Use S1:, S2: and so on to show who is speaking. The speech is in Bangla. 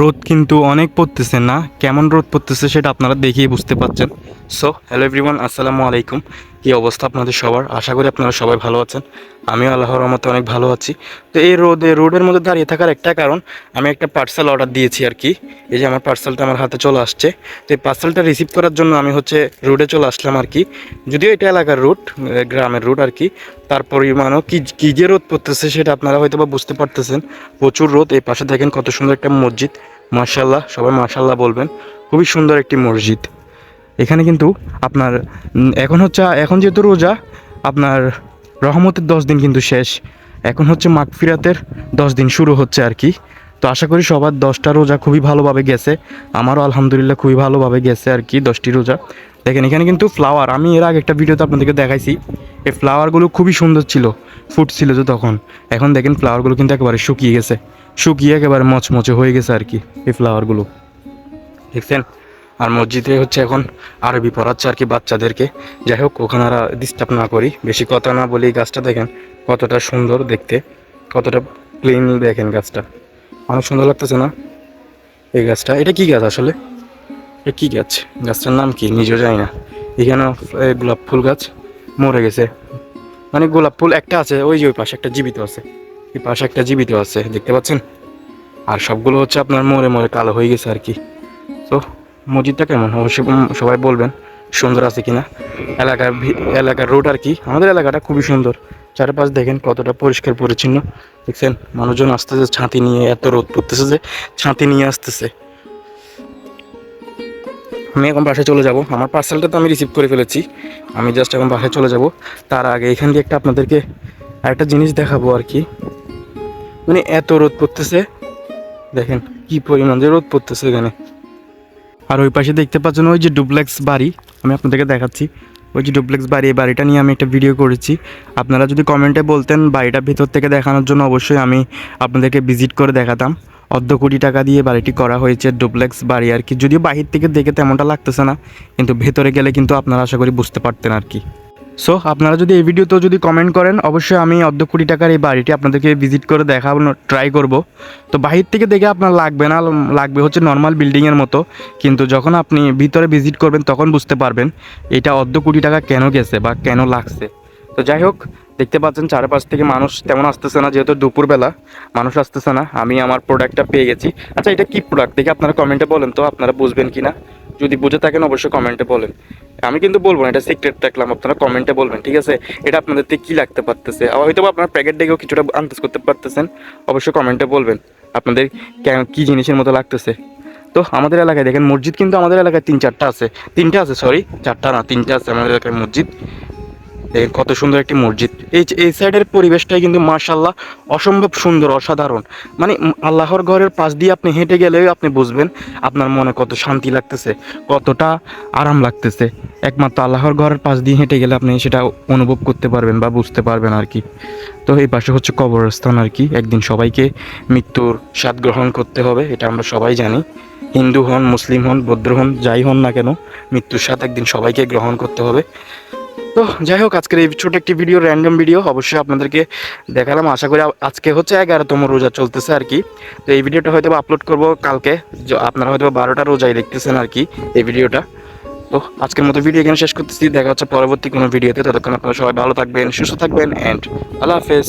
S1: রোদ কিন্তু অনেক পড়তেছে না? কেমন রোদ পড়তেছে সেটা আপনারা দেখিয়ে বুঝতে পারছেন। সো হ্যালো এভরিওয়ান আসসালামু আলাইকুম। কী অবস্থা আপনাদের সবার। আশা করি আপনারা সবাই ভালো আছেন। আমিও আল্লাহর রহমতে অনেক ভালো আছি। তো এই রোদে, রোডের মধ্যে দাঁড়িয়ে থাকার একটা কারণ, আমি একটা পার্সেল অর্ডার দিয়েছি আর কি। এই যে আমার পার্সেলটা আমার হাতে চলে আসছে। তো এই পার্সেলটা রিসিভ করার জন্য আমি হচ্ছে রোডে চলে আসলাম আর কি। যদিও এটা এলাকার রুট গ্রামের রুট আর কি। তার পরিমাণও কি, কী যে রোদ পড়তেছে সেটা আপনারা হয়তো বা বুঝতে পারতেছেন। প্রচুর রোদ। এই পাশে দেখেন কত সুন্দর একটা মসজিদ। মার্শাল্লাহ সবাই মার্শাল্লাহ বলবেন। খুবই সুন্দর একটি মসজিদ। এখানে কিন্তু আপনার এখন হচ্ছে, এখন যেহেতু রোজা, আপনার রহমতের দশ দিন কিন্তু শেষ। এখন হচ্ছে মাগফিরাতের দশ দিন শুরু হচ্ছে আর কি। তো আশা করি সবার দশটা রোজা খুবই ভালোভাবে গেছে। আমারও আলহামদুলিল্লাহ খুবই ভালোভাবে গেছে আর কি দশটি রোজা। দেখেন, এখানে কিন্তু ফ্লাওয়ার আমি এর আগে একটা ভিডিওতে আপনাদেরকে দেখাইছি। এই ফ্লাওয়ারগুলো খুবই সুন্দর ছিল ফুট ছিল যে তখন। এখন দেখেন ফ্লাওয়ারগুলো কিন্তু একেবারে শুকিয়ে গেছে। শুকিয়ে একেবারে মচমচে হয়ে গেছে আর কি এই ফ্লাওয়ারগুলো দেখছেন? আর মসজিদে হচ্ছে এখন আরবি পড়াচ্ছে আর কি বাচ্চাদেরকে। যাই হোক, ওখানে আর ডিস্টার্ব না করি। বেশি কথা না বলি গাছটা, দেখেন কতটা সুন্দর দেখতে। কতটা ক্লিন দেখেন গাছটা। অনেক সুন্দর লাগতেছে না এই গাছটা? এটা কি গাছ আসলে? এটা কি গাছ? গাছটার নাম কি? নিজেও জানি না। এখানে গোলাপ ফুল গাছ মরে গেছে। মানে গোলাপ ফুল একটা আছে, ওই যে ওই পাশে একটা জীবিত আছে। এই পাশে একটা জীবিত আছে, দেখতে পাচ্ছেন? আর সবগুলো হচ্ছে আপনার মরে মরে কালো হয়ে গেছে আর কি। তো মসজিদটা কেমন? অবশ্যই সবাই বলবেন সুন্দর আছে কিনা। এলাকার এলাকার রোড আর কি। আমাদের এলাকাটা খুবই সুন্দর। চারপাশ দেখেন কতটা পরিষ্কার পরিচ্ছন্ন। দেখছেন, মানুষজন আসতেছে, ছাঁতি নিয়ে এত রোদ পড়তেছে যে ছাঁতি নিয়ে আসতেছে। আমি এখন বাসায় চলে যাব। আমার পার্সেলটা তো আমি রিসিভ করে ফেলেছি। আমি জাস্ট এখন বাসায় চলে যাব। তার আগে এখান দিয়ে একটা আপনাদেরকে আরেকটা জিনিস দেখাবো আর কি। মানে এত রোদ পড়তেছে। দেখেন কি পরিমাণ যে রোদ পড়তেছে এখানে। আর ওই পাশে দেখতে পাচ্ছেন ওই যে ডুপ্লেক্স বাড়ি, আমি আপনাদেরকে দেখাচ্ছি। ওই যে ডুপ্লেক্স বাড়ি, এই বাড়িটা নিয়ে আমি একটা ভিডিও করেছি। আপনারা যদি কমেন্টে বলতেন বাড়িটা ভেতর থেকে দেখানোর জন্য অবশ্যই আমি আপনাদেরকে ভিজিট করে দেখাতাম। অর্ধ কোটি টাকা দিয়ে বাড়িটি করা হয়েছে ডুপ্লেক্স বাড়ি আর কি। যদিও বাহির থেকে দেখে তেমনটা লাগতেছে না, কিন্তু ভেতরে গেলে কিন্তু আপনারা আশা করি বুঝতে পারতেন আর কি। সো আপনারা যদি এই ভিডিওতেও যদি কমেন্ট করেন, অবশ্যই আমি অর্ধ কোটি টাকার এই বাড়িটি আপনাদেরকে ভিজিট করে দেখানোর ট্রাই করব। তো বাহির থেকে দেখে আপনার লাগবে না, লাগবে হচ্ছে নর্মাল বিল্ডিংয়ের মতো। কিন্তু যখন আপনি ভিতরে ভিজিট করবেন, তখন বুঝতে পারবেন এটা অর্ধ কোটি টাকা কেন গেছে বা কেন লাগছে। তো যাই হোক, দেখতে পাচ্ছেন চারপাশ থেকে মানুষ তেমন আসতেছে না, যেহেতু দুপুরবেলা মানুষ আসতেছে না, আমি আমার প্রোডাক্টটা পেয়ে গেছি। আচ্ছা এটা কি প্রোডাক্ট দেখে আপনারা কমেন্টে বলেন তো, আপনারা বুঝবেন কি না যদি বুঝে থাকেন, অবশ্যই কমেন্টে বলেন। আমি কিন্তু বলব না, এটা সিক্রেট থাকলাম আপনারা কমেন্টে বলবেন, ঠিক আছে? এটা আপনাদের কী লাগতে পারতেছে? আবার হয়তো আপনার প্যাকেট দেখেও কিছুটা আন্দাজ করতে পারতেছেন, অবশ্যই কমেন্টে বলবেন, আপনাদের কেন- কী জিনিসের মতো লাগতেছে? তো আমাদের এলাকায় দেখেন, মসজিদ কিন্তু আমাদের এলাকায় তিন চারটা আছে, তিনটা আছে সরি চারটা না, তিনটা আছে আমাদের এলাকায় মসজিদ। কত সুন্দর একটি মসজিদ। এই এই সাইডের পরিবেশটাই কিন্তু মার্শাল্লাহ অসম্ভব সুন্দর, অসাধারণ। মানে আল্লাহর ঘরের পাশ দিয়ে আপনি হেঁটে গেলেও আপনি বুঝবেন আপনার মনে কত শান্তি লাগতেছে, কতটা আরাম লাগতেছে। একমাত্র আল্লাহর ঘরের পাশ দিয়ে হেঁটে গেলে আপনি সেটা অনুভব করতে পারবেন বা বুঝতে পারবেন আর কি। তো এই পাশে হচ্ছে কবরস্থান আর কি। একদিন সবাইকে মৃত্যুর স্বাদ গ্রহণ করতে হবে, এটা আমরা সবাই জানি। হিন্দু হন, মুসলিম হন, বৌদ্ধ হন, যাই হন না কেন, মৃত্যুর স্বাদ একদিন সবাইকে গ্রহণ করতে হবে। তো যাই হোক, আজকের এই ছোট একটি ভিডিও র্যান্ডম ভিডিও অবশ্যই আপনাদেরকে দেখালাম। আশা করি আজকে হচ্ছে এগারোতম রোজা চলতেছে আর কি। তো এই ভিডিওটা হয়তো আপলোড করব কালকে। আপনারা হয়তো বারোটা রোজাই দেখতেছেন আর কি এই ভিডিওটা তো আজকের মতো ভিডিও এখানে শেষ করতেছি। দেখা হচ্ছে পরবর্তী কোনো ভিডিওতে ততক্ষণ আপনারা সবাই ভালো থাকবেন, সুস্থ থাকবেন অ্যান্ড আল্লাহ হাফেজ।